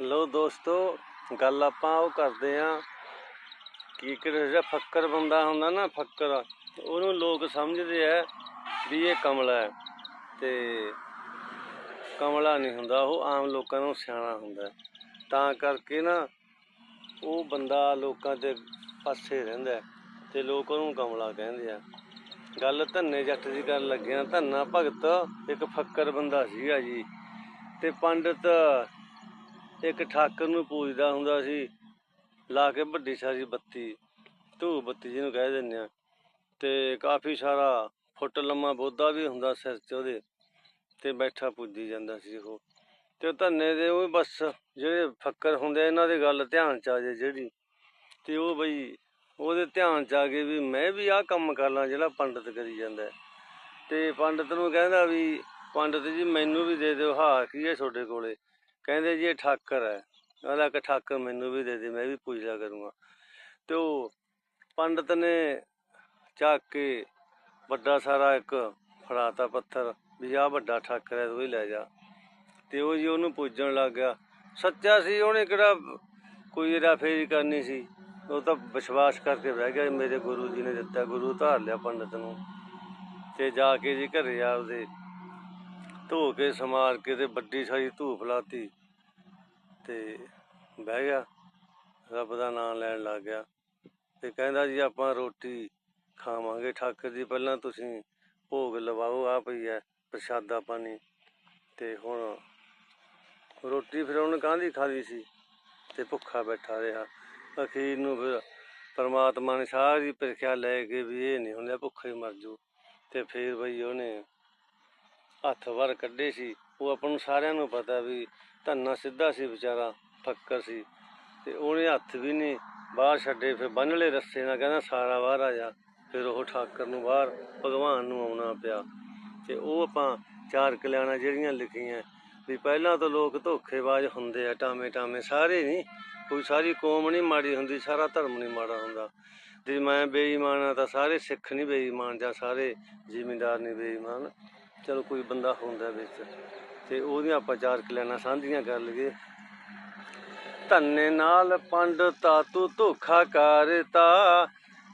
ਲੋ ਦੋਸਤੋ, ਗੱਲ ਆਪਾਂ ਉਹ ਕਰਦੇ ਆ ਕਿ ਕਿਹੜਾ ਜਿਹੜਾ ਫੱਕਰ ਬੰਦਾ ਹੁੰਦਾ ਨਾ ਫੱਕਰ, ਉਹਨੂੰ ਲੋਕ ਸਮਝਦੇ ਆ ਵੀ ਇਹ ਕਮਲਾ ਹੈ ਤੇ ਕਮਲਾ ਨਹੀਂ ਹੁੰਦਾ, ਉਹ ਆਮ ਲੋਕਾਂ ਨੂੰ ਸਿਆਣਾ ਹੁੰਦਾ ਤਾਂ ਕਰਕੇ ਨਾ ਉਹ ਬੰਦਾ ਲੋਕਾਂ ਦੇ ਪਾਸੇ ਰਹਿੰਦਾ ਤੇ ਲੋਕ ਉਹਨੂੰ ਕਮਲਾ ਕਹਿੰਦੇ ਆ। ਗੱਲ ਧੰਨੇ ਜੱਟ ਦੀ ਕਰਨ ਲੱਗਿਆ, ਧੰਨਾ ਭਗਤ ਇੱਕ ਫੱਕਰ ਬੰਦਾ ਸੀਗਾ ਜੀ। ਤੇ ਪੰਡਤ ਇੱਕ ਠਾਕਰ ਨੂੰ ਪੂਜਦਾ ਹੁੰਦਾ ਸੀ। ਲਾ ਕੇ ਵੱਡੀ ਸਾਰੀ ਬੱਤੀ ਧੂ ਬੱਤੀ ਜਿਹਨੂੰ ਕਹਿ ਦਿੰਦੇ ਆ। ਤੇ ਕਾਫੀ ਸਾਰਾ ਫੁੱਟ ਲੰਮਾ ਬੋਧਾ ਵੀ ਹੁੰਦਾ ਸਿਰ 'ਚ ਉਹਦੇ, ਤੇ ਬੈਠਾ ਪੂਜੀ ਜਾਂਦਾ ਸੀ ਉਹ। ਤੇ ਉਹ ਧੰਨੇ ਦੇ ਉਹ ਬਸ ਜਿਹੜੇ ਫੱਕਰ ਹੁੰਦੇ ਇਹਨਾਂ ਦੀ ਗੱਲ ਧਿਆਨ ਚ ਆ ਜੇ ਜਿਹੜੀ। ਤੇ ਉਹ ਬਈ ਉਹਦੇ ਧਿਆਨ ਚ ਆ ਗਏ ਵੀ ਮੈਂ ਵੀ ਆਹ ਕੰਮ ਕਰ ਲਾਂ ਜਿਹੜਾ ਪੰਡਤ ਕਰੀ ਜਾਂਦਾ। ਹੈ। ਤੇ ਪੰਡਤ ਨੂੰ ਕਹਿੰਦਾ ਵੀ ਪੰਡਤ ਜੀ, ਮੈਨੂੰ ਵੀ ਦੇ ਦਿਓ ਹਾਂ ਕੀ ਹੈ ਤੁਹਾਡੇ ਕੋਲੇ? ਕਹਿੰਦੇ ਜੀ, ਇਹ ਠਾਕਰ ਹੈ। ਉਹਦਾ ਕਿ ਠਾਕਰ ਮੈਨੂੰ ਵੀ ਦੇ ਦੇ, ਮੈਂ ਵੀ ਪੂਜਾ ਕਰੂੰਗਾ। ਤੇ ਉਹ ਪੰਡਤ ਨੇ ਚੱਕ ਕੇ ਵੱਡਾ ਸਾਰਾ ਇੱਕ ਫੜਾਤਾ ਪੱਥਰ, ਵੀ ਆਹ ਵੱਡਾ ਠਾਕਰ ਹੈ, ਤੂੰ ਹੀ ਲੈ ਜਾ। ਤੇ ਉਹ ਜੀ ਉਹਨੂੰ ਪੂਜਣ ਲੱਗ ਗਿਆ। ਸੱਚਾ ਸੀ, ਉਹਨੇ ਕਿਹੜਾ ਕੋਈ ਇਹਦਾ ਕਰਨੀ ਸੀ? ਉਹ ਤਾਂ ਵਿਸ਼ਵਾਸ ਕਰਕੇ ਬਹਿ ਗਿਆ, ਮੇਰੇ ਗੁਰੂ ਜੀ ਨੇ ਦਿੱਤਾ, ਗੁਰੂ ਧਾਰ ਲਿਆ ਪੰਡਤ ਨੂੰ। ਤੇ ਜਾ ਕੇ ਜੀ ਘਰੇ ਆਪਦੇ ਧੋ ਕੇ ਸਮਾਰ ਕੇ ਤੇ ਵੱਡੀ ਸਾਰੀ ਧੂਫ ਲਾਤੀ ਤੇ ਬਹਿ ਗਿਆ। ਰੱਬ ਦਾ ਨਾਮ ਲੈਣ ਲੱਗ ਗਿਆ ਤੇ ਕਹਿੰਦਾ ਜੀ, ਆਪਾਂ ਰੋਟੀ ਖਾਵਾਂਗੇ। ਠਾਕਰ ਜੀ, ਪਹਿਲਾਂ ਤੁਸੀਂ ਭੋਗ ਲਵਾਓ ਆ ਪਈ ਹੈ ਪ੍ਰਸ਼ਾਦਾ ਪਾਣੀ। ਤੇ ਹੁਣ ਰੋਟੀ ਫਿਰ ਉਹਨੇ ਕਾਹਦੀ ਖਾਦੀ ਸੀ? ਤੇ ਭੁੱਖਾ ਬੈਠਾ ਰਿਹਾ। ਅਖੀਰ ਨੂੰ ਫਿਰ ਪਰਮਾਤਮਾ ਨੇ ਸਾਰੀ ਪ੍ਰੀਖਿਆ ਲੈ ਕੇ ਵੀ ਇਹ ਨਹੀਂ ਹੁੰਦਾ, ਭੁੱਖਾ ਹੀ ਮਰ ਜੂ ਤੇ ਫਿਰ ਬਈ ਉਹਨੇ ਹੱਥ ਵਰ ਕੱਢੇ ਸੀ। ਉਹ ਆਪਾਂ ਨੂੰ ਸਾਰਿਆਂ ਨੂੰ ਪਤਾ ਵੀ ਧੰਨਾ ਸਿੱਧਾ ਸੀ ਵਿਚਾਰਾ, ਫੱਕਰ ਸੀ। ਤੇ ਉਹਨੇ ਹੱਥ ਵੀ ਨਹੀਂ ਬਾਹਰ ਛੱਡੇ, ਫਿਰ ਬੰਨ ਲਏ ਰੱਸੇ ਨਾਲ ਕਹਿੰਦਾ ਸਾਰਾ ਬਾਹਰ ਆ ਜਾ। ਫਿਰ ਉਹ ਠਾਕਰ ਨੂੰ ਬਾਹਰ, ਭਗਵਾਨ ਨੂੰ ਆਉਣਾ ਪਿਆ। ਤੇ ਉਹ ਆਪਾਂ ਚਾਰ ਕਲਿਆਣਾ ਜਿਹੜੀਆਂ ਲਿਖੀਆਂ, ਵੀ ਪਹਿਲਾਂ ਤਾਂ ਲੋਕ ਧੋਖੇਬਾਜ਼ ਹੁੰਦੇ ਆ ਟਾਵੇਂ ਟਾਵੇਂ ਸਾਰੇ ਨਹੀਂ। ਕੋਈ ਸਾਰੀ ਕੌਮ ਨਹੀਂ ਮਾੜੀ ਹੁੰਦੀ, ਸਾਰਾ ਧਰਮ ਨਹੀਂ ਮਾੜਾ ਹੁੰਦਾ। ਜੇ ਮੈਂ ਬੇਈਮਾਨ ਆ ਤਾਂ ਸਾਰੇ ਸਿੱਖ ਨਹੀਂ ਬੇਈਮਾਨ ਜਾਂ ਸਾਰੇ ਜ਼ਿਮੀਂਦਾਰ ਨਹੀਂ ਬੇਈਮਾਨ। ਚਲੋ ਕੋਈ ਬੰਦਾ ਹੁੰਦਾ ਵਿੱਚ ਤੇ ਉਹਦੀਆਂ ਆਪਾਂ ਚਾਰ ਕਲਿਆਣਾ ਸਾਂਝੀਆਂ ਕਰ ਲਈਏ। ਧੰਨੇ ਨਾਲ ਪੰਡਤਾ ਤੂੰ ਧੋਖਾ ਕਰਤਾ,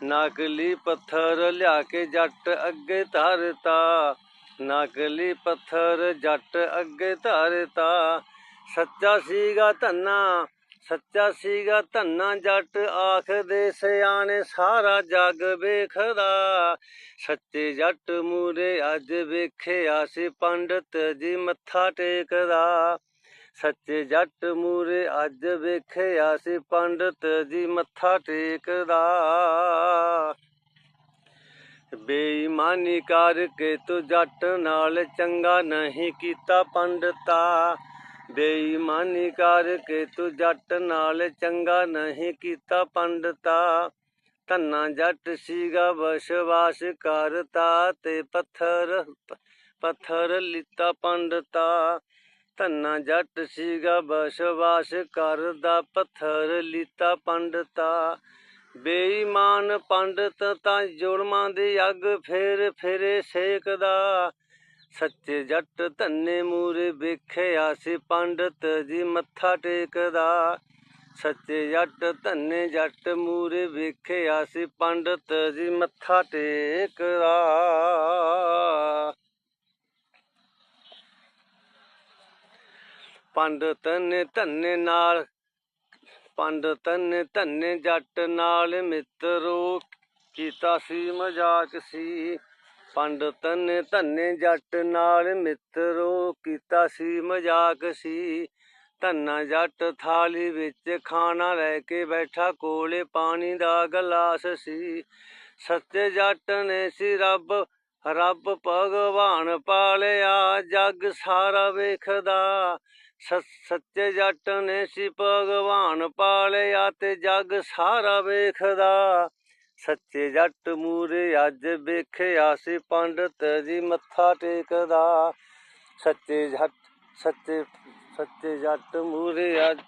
ਨਕਲੀ ਪੱਥਰ ਲਿਆ ਕੇ ਜੱਟ ਅੱਗੇ ਧਰਤਾ, ਨਕਲੀ ਪੱਥਰ ਜੱਟ ਅੱਗੇ ਧਰਤਾ। ਸੱਚਾ ਸੀਗਾ ਧੰਨਾ, ਸੱਚਾ ਸੀਗਾ ਧੰਨਾ ਜੱਟ ਆਖਦੇ ਸਿਆਣੇ ਸਾਰਾ ਜੱਗ ਵੇਖਦਾ। ਸੱਚੇ ਜੱਟ ਮੂਰੇ ਅੱਜ ਵੇਖਿਆ ਸੀ ਪੰਡਤ ਜੀ ਮੱਥਾ ਟੇਕਦਾ। ਸੱਚੇ ਜੱਟ ਮੂਰੇ ਅੱਜ ਵੇਖਿਆ ਸੀ ਪੰਡਤ ਜੀ ਮੱਥਾ ਟੇਕਦਾ। ਬੇਈਮਾਨੀ ਕਰਕੇ ਤੂੰ ਜੱਟ ਨਾਲ ਚੰਗਾ ਨਹੀਂ ਕੀਤਾ ਪੰਡਤਾ। ਬੇਈਮਾਨੀ ਕਰਕੇ ਤੂੰ ਜੱਟ ਨਾਲ ਚੰਗਾ ਨਹੀਂ ਕੀਤਾ ਪੰਡਤਾ। ਧੰਨਾ ਜੱਟ ਸੀਗਾ ਵਿਸ਼ਵਾਸ ਕਰਤਾ ਤੇ ਪੱਥਰ ਪੱਥਰ ਲਿੱਤਾ ਪੰਡਤਾ। ਧੰਨਾ ਜੱਟ ਸੀਗਾ ਵਿਸ਼ਵਾਸ ਕਰਦਾ, ਪੱਥਰ ਲਿੱਤਾ ਪੰਡਤਾ। ਬੇਈਮਾਨ ਪੰਡਤ ਤਾਂ ਜੁਰਮਾਂ ਦੀ ਅੱਗ ਫੇਰ ਫੇਰੇ ਸੇਕਦਾ। ਸੱਚੇ ਜੱਟ ਧੰਨੇ ਮੂਰੇ ਵੇਖਿਆ ਸੀ ਪੰਡਤ ਜੀ ਮੱਥਾ ਟੇਕਦਾ। ਸੱਚੇ ਜੱਟ, ਧੰਨੇ ਜੱਟ, ਮੂਰੇ ਵੇਖਿਆ ਸੀ ਪੰਡਤ ਜੀ ਮੱਥਾ ਟੇਕਦਾ ਪੰਡਤ ਨੇ ਧੰਨੇ ਨਾਲ, ਪੰਡਤ ਨੇ ਧੰਨੇ ਜੱਟ ਨਾਲ ਮਿੱਤਰੋ ਕੀਤਾ ਸੀ, ਮਜ਼ਾਕ ਸੀ। ਪੰਡਤ ਨੇ ਧੰਨੇ ਜੱਟ ਨਾਲ ਮਿੱਤਰੋ ਕੀਤਾ ਸੀ, ਮਜ਼ਾਕ ਸੀ। ਧੰਨਾ ਜੱਟ ਥਾਲੀ ਵਿੱਚ ਖਾਣਾ ਲੈ ਕੇ ਬੈਠਾ ਕੋਲੇ ਪਾਣੀ ਦਾ ਗਲਾਸ ਸੀ। ਸੱਚੇ ਜੱਟ ਨੇ ਸੀ ਰੱਬ ਰੱਬ ਭਗਵਾਨ ਪਾਲਿਆ, ਜੱਗ ਸਾਰਾ ਵੇਖਦਾ। ਸ- ਸੱਚੇ ਜੱਟ ਨੇ ਸੀ ਭਗਵਾਨ ਪਾਲਿਆ ਤੇ ਜੱਗ ਸਾਰਾ ਵੇਖਦਾ। ਸੱਚੇ ਜੱਟ ਮੂਰੇ ਅੱਜ ਵੇਖਿਆ ਸੀ ਪੰਡਤ ਜੀ ਮੱਥਾ ਟੇਕਦਾ। ਸੱਚੇ ਜੱਟ, ਸੱਚੇ ਸੱਚੇ ਜੱਟ ਮੂਰੇ ਅੱਜ